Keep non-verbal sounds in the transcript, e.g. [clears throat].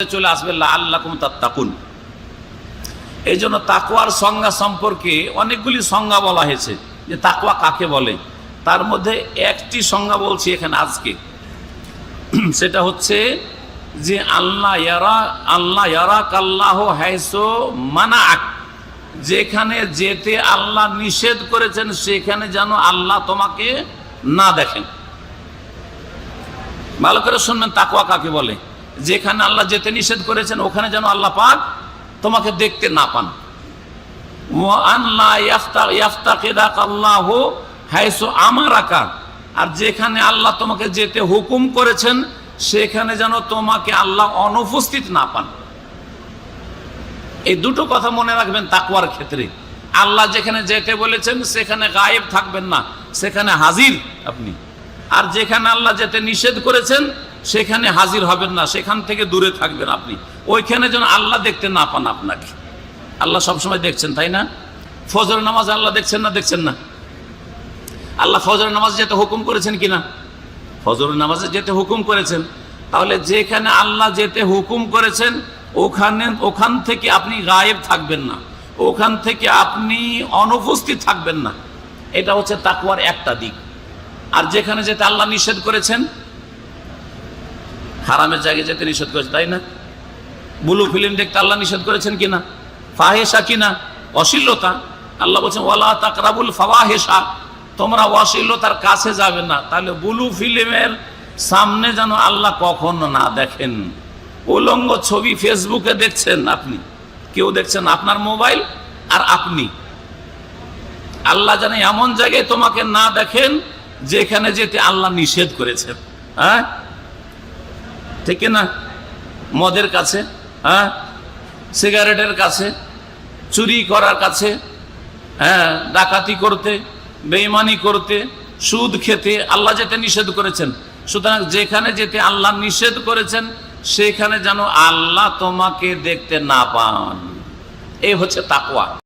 চলে আসবে আল্লাহ তাত্তাকুন। এই জন্য তাকুয়ার সংজ্ঞা সম্পর্কে অনেকগুলি সংজ্ঞা বলা হয়েছে, যে তাকুয়া কাকে বলে? তার মধ্যে একটি সংজ্ঞা বলছি এখানে আজকে। [clears throat] সেটা হচ্ছে যে আল্লাহ ইয়ারা আল্লাহ ইয়ারা কাল্লাহ হাইসো মানা যেখানে যেতে আল্লাহ নিষেধ করেছেন, সেখানে যেন আল্লাহ তোমাকে না দেখেন। ভালো করে শুনবেন তাকুয়া কাকে বলে। যেখানে আল্লাহ যেতে নিষেধ করেছেন, ওখানে যেন আল্লাহ পাক তোমাকে দেখতে না পান। আর যেখানে আল্লাহ তোমাকে যেতে হুকুম করেছেন, সেখানে যেন তোমাকে আল্লাহ অনুপস্থিত না পান। এই দুটো কথা মনে রাখবেন তাকুয়ার ক্ষেত্রে। আল্লাহ যেখানে যেতে বলেছেন, সেখানে গায়েব থাকবেন না, সেখানে হাজির আপনি। আর যেখানে আল্লাহ যেতে নিষেধ করেছেন সেখানে হাজির হবেন না, সেখান থেকে দূরে থাকবেন আপনি। ওইখানে যেন আল্লাহ দেখতে না পান আপনাকে। আল্লাহ সবসময় দেখছেন, তাই না? ফজর নামাজ আল্লাহ দেখছেন না দেখছেন না? আল্লাহ ফজর নামাজ যেতে হুকুম করেছেন কিনা? ফজর নামাজে যেতে হুকুম করেছেন। তাহলে যেখানে আল্লাহ যেতে হুকুম করেছেন, ওখানে, ওখান থেকে আপনি গায়েব থাকবেন না। ওখান থেকে আপনি অনুপস্থিত থাকবেন না। এটা হচ্ছে তাকুয়ার একটা দিক। আর যেখানে যেতে আল্লাহ নিষেধ করেছেন হারামের জায়গায় যেতে নিষেধ করেছে, তাই না? বুলু ফিল্ম দেখতে আল্লাহ নিষেধ করেছেন কিনা? ফাহেসা কিনা? অশ্লীলতা? আল্লাহ বলছেন, ওয়ালা তাকরাবুল ফাওয়াহেসা তোমরা অশ্লীলতার কাছে যাবে না। তাহলে বুলু ফিল্মের সামনে যেন আল্লাহ কখনো না দেখেন। উলঙ্গ ছবি ফেসবুকে দেখছেন আপনি। কেউ দেখছেন আপনার মোবাইল আর আপনি। আল্লাহ জানে এমন জায়গায় তোমাকে না দেখেন যেখানে যেতে আল্লাহ নিষেধ করেছেন। হ্যাঁ? ঠিক না? মদের কাছে হ্যাঁ? সিগারেটের কাছে, চুরি করার কাছে হ্যাঁ? ডাকাতি করতে, বেইমানি করতে, সুদ খেতে, আল্লাহ যেতে নিষেধ করেছেন। সুতরাং যেখানে যেতে আল্লাহ নিষেধ করেছেন, সেখানে যেন আল্লাহ তোমাকে দেখতে না পান। এই হচ্ছে তাকুয়া